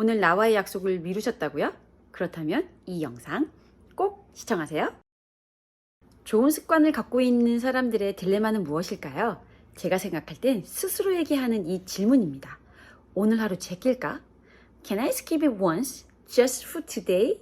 오늘 나와의 약속을 미루셨다고요? 그렇다면 이 영상 꼭 시청하세요. 좋은 습관을 갖고 있는 사람들의 딜레마는 무엇일까요? 제가 생각할 땐 스스로에게 하는 이 질문입니다. 오늘 하루 제낄까? Can I skip it once? Just for today?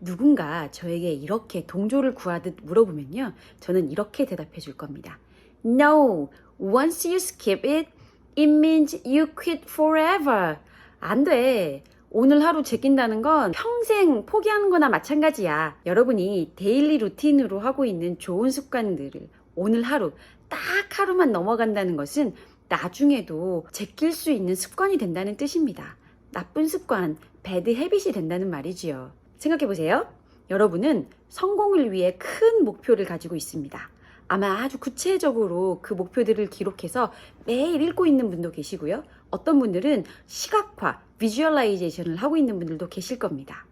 누군가 저에게 이렇게 동조를 구하듯 물어보면요. 저는 이렇게 대답해 줄 겁니다. No, once you skip it, it means you quit forever. 안 돼. 오늘 하루 제낀다는 건 평생 포기하는 거나 마찬가지야. 여러분이 데일리 루틴으로 하고 있는 좋은 습관들을 오늘 하루, 딱 하루만 넘어간다는 것은 나중에도 제낄 수 있는 습관이 된다는 뜻입니다. 나쁜 습관, 배드 헤빗이 된다는 말이지요. 생각해 보세요. 여러분은 성공을 위해 큰 목표를 가지고 있습니다. 아마 아주 구체적으로 그 목표들을 기록해서 매일 읽고 있는 분도 계시고요. 어떤 분들은 시각화, 비주얼라이제이션을 하고 있는 분들도 계실 겁니다.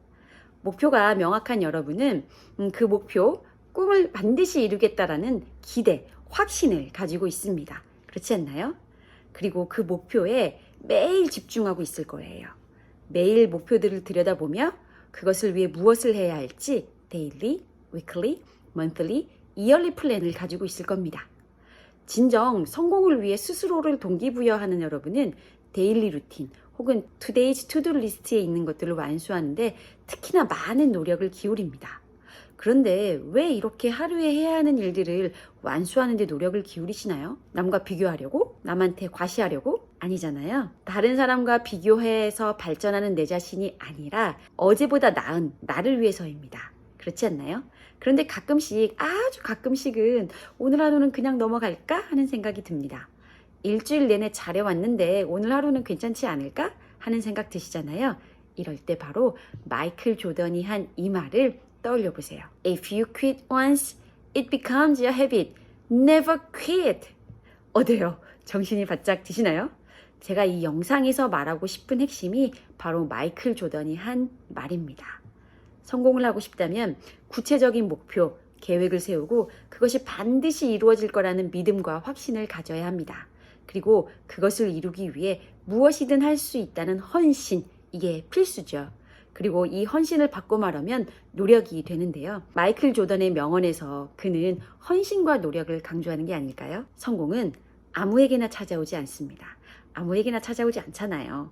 목표가 명확한 여러분은 음, 그 목표, 꿈을 반드시 이루겠다라는 기대, 확신을 가지고 있습니다. 그렇지 않나요? 그리고 그 목표에 매일 집중하고 있을 거예요. 매일 목표들을 들여다보며 그것을 위해 무엇을 해야 할지 데일리, 위클리, 먼틀리, 이열리 플랜을 가지고 있을 겁니다. 진정 성공을 위해 스스로를 동기부여하는 여러분은 데일리 루틴 혹은 투데이즈 투두 리스트에 있는 것들을 완수하는데 특히나 많은 노력을 기울입니다. 그런데 왜 이렇게 하루에 해야 하는 일들을 완수하는데 노력을 기울이시나요? 남과 비교하려고? 남한테 과시하려고? 아니잖아요. 다른 사람과 비교해서 발전하는 내 자신이 아니라 어제보다 나은 나를 위해서입니다. 그렇지 않나요? 그런데 가끔씩, 아주 가끔씩은 오늘 하루는 그냥 넘어갈까 하는 생각이 듭니다. 일주일 내내 잘해왔는데 오늘 하루는 괜찮지 않을까 하는 생각 드시잖아요. 이럴 때 바로 마이클 조던이 한 이 말을 떠올려 보세요. If you quit once, it becomes your habit. Never quit. 어때요? 정신이 바짝 드시나요? 제가 이 영상에서 말하고 싶은 핵심이 바로 마이클 조던이 한 말입니다. 성공을 하고 싶다면 구체적인 목표, 계획을 세우고 그것이 반드시 이루어질 거라는 믿음과 확신을 가져야 합니다. 그리고 그것을 이루기 위해 무엇이든 할 수 있다는 헌신, 이게 필수죠. 그리고 이 헌신을 받고 말하면 노력이 되는데요. 마이클 조던의 명언에서 그는 헌신과 노력을 강조하는 게 아닐까요? 성공은 아무에게나 찾아오지 않습니다. 아무에게나 찾아오지 않잖아요.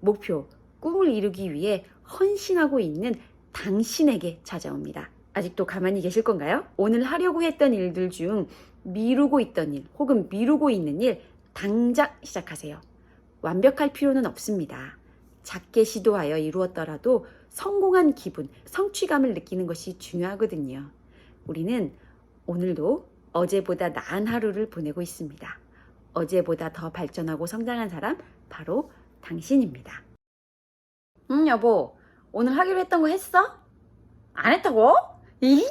목표, 꿈을 이루기 위해 헌신하고 있는 당신에게 찾아옵니다. 아직도 가만히 계실 건가요? 오늘 하려고 했던 일들 중 미루고 있던 일 혹은 미루고 있는 일 당장 시작하세요. 완벽할 필요는 없습니다. 작게 시도하여 이루었더라도 성공한 기분, 성취감을 느끼는 것이 중요하거든요. 우리는 오늘도 어제보다 나은 하루를 보내고 있습니다. 어제보다 더 발전하고 성장한 사람 바로 당신입니다. 응, 여보. 오늘 하기로 했던 거 했어? 안 했다고? 이?